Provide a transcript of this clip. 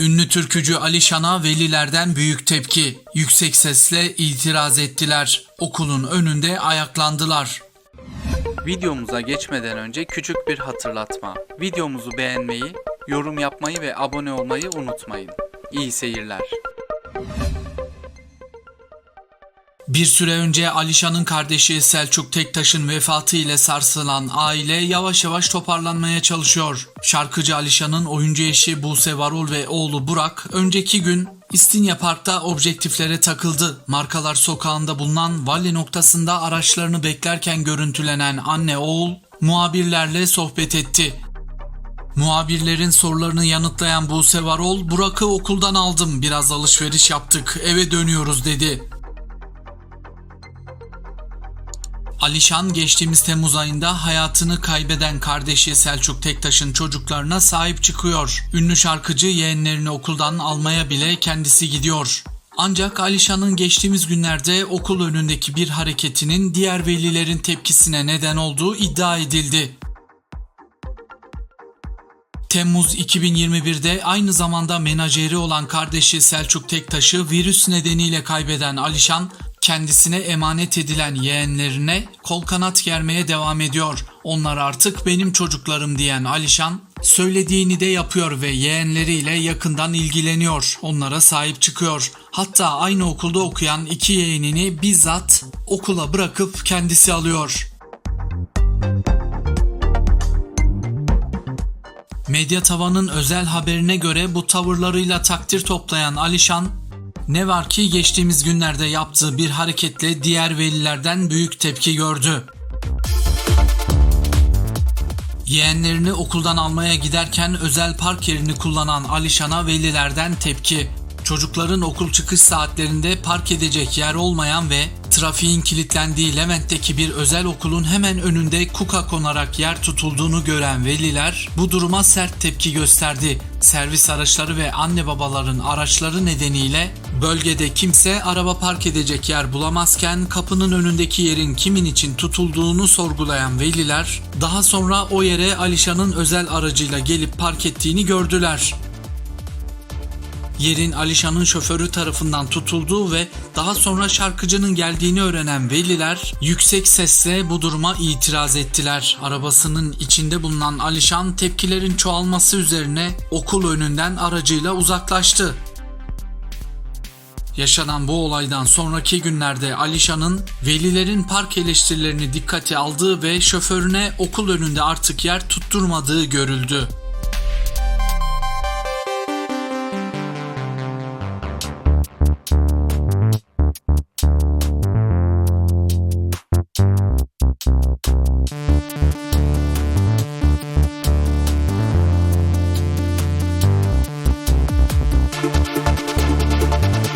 Ünlü türkücü Alişan'a velilerden büyük tepki. Yüksek sesle itiraz ettiler. Okulun önünde ayaklandılar. Videomuza geçmeden önce küçük bir hatırlatma. Videomuzu beğenmeyi, yorum yapmayı ve abone olmayı unutmayın. İyi seyirler. Bir süre önce Alişan'ın kardeşi Selçuk Tektaş'ın vefatı ile sarsılan aile yavaş yavaş toparlanmaya çalışıyor. Şarkıcı Alişan'ın oyuncu eşi Buse Varol ve oğlu Burak önceki gün İstinye Park'ta objektiflere takıldı. Markalar sokağında bulunan vali noktasında araçlarını beklerken görüntülenen anne oğul muhabirlerle sohbet etti. Muhabirlerin sorularını yanıtlayan Buse Varol, Burak'ı okuldan aldım, biraz alışveriş yaptık, eve dönüyoruz dedi. Alişan geçtiğimiz Temmuz ayında hayatını kaybeden kardeşi Selçuk Tektaş'ın çocuklarına sahip çıkıyor. Ünlü şarkıcı yeğenlerini okuldan almaya bile kendisi gidiyor. Ancak Alişan'ın geçtiğimiz günlerde okul önündeki bir hareketinin diğer velilerin tepkisine neden olduğu iddia edildi. Temmuz 2021'de aynı zamanda menajeri olan kardeşi Selçuk Tektaş'ı virüs nedeniyle kaybeden Alişan, kendisine emanet edilen yeğenlerine kol kanat germeye devam ediyor. Onlar artık benim çocuklarım diyen Alişan, söylediğini de yapıyor ve yeğenleriyle yakından ilgileniyor. Onlara sahip çıkıyor. Hatta aynı okulda okuyan iki yeğenini bizzat okula bırakıp kendisi alıyor. Medya tavanın özel haberine göre bu tavırlarıyla takdir toplayan Alişan, ne var ki geçtiğimiz günlerde yaptığı bir hareketle diğer velilerden büyük tepki gördü. Yeğenlerini okuldan almaya giderken özel park yerini kullanan Alişan'a velilerden tepki. Çocukların okul çıkış saatlerinde park edecek yer olmayan ve trafiğin kilitlendiği Levent'teki bir özel okulun hemen önünde kuka konarak yer tutulduğunu gören veliler bu duruma sert tepki gösterdi. Servis araçları ve anne babaların araçları nedeniyle bölgede kimse araba park edecek yer bulamazken kapının önündeki yerin kimin için tutulduğunu sorgulayan veliler daha sonra o yere Alişan'ın özel aracıyla gelip park ettiğini gördüler. Yerin Alişan'ın şoförü tarafından tutulduğu ve daha sonra şarkıcının geldiğini öğrenen veliler yüksek sesle bu duruma itiraz ettiler. Arabasının içinde bulunan Alişan tepkilerin çoğalması üzerine okul önünden aracıyla uzaklaştı. Yaşanan bu olaydan sonraki günlerde Alişan'ın velilerin park eleştirilerini dikkate aldığı ve şoförüne okul önünde artık yer tutturmadığı görüldü.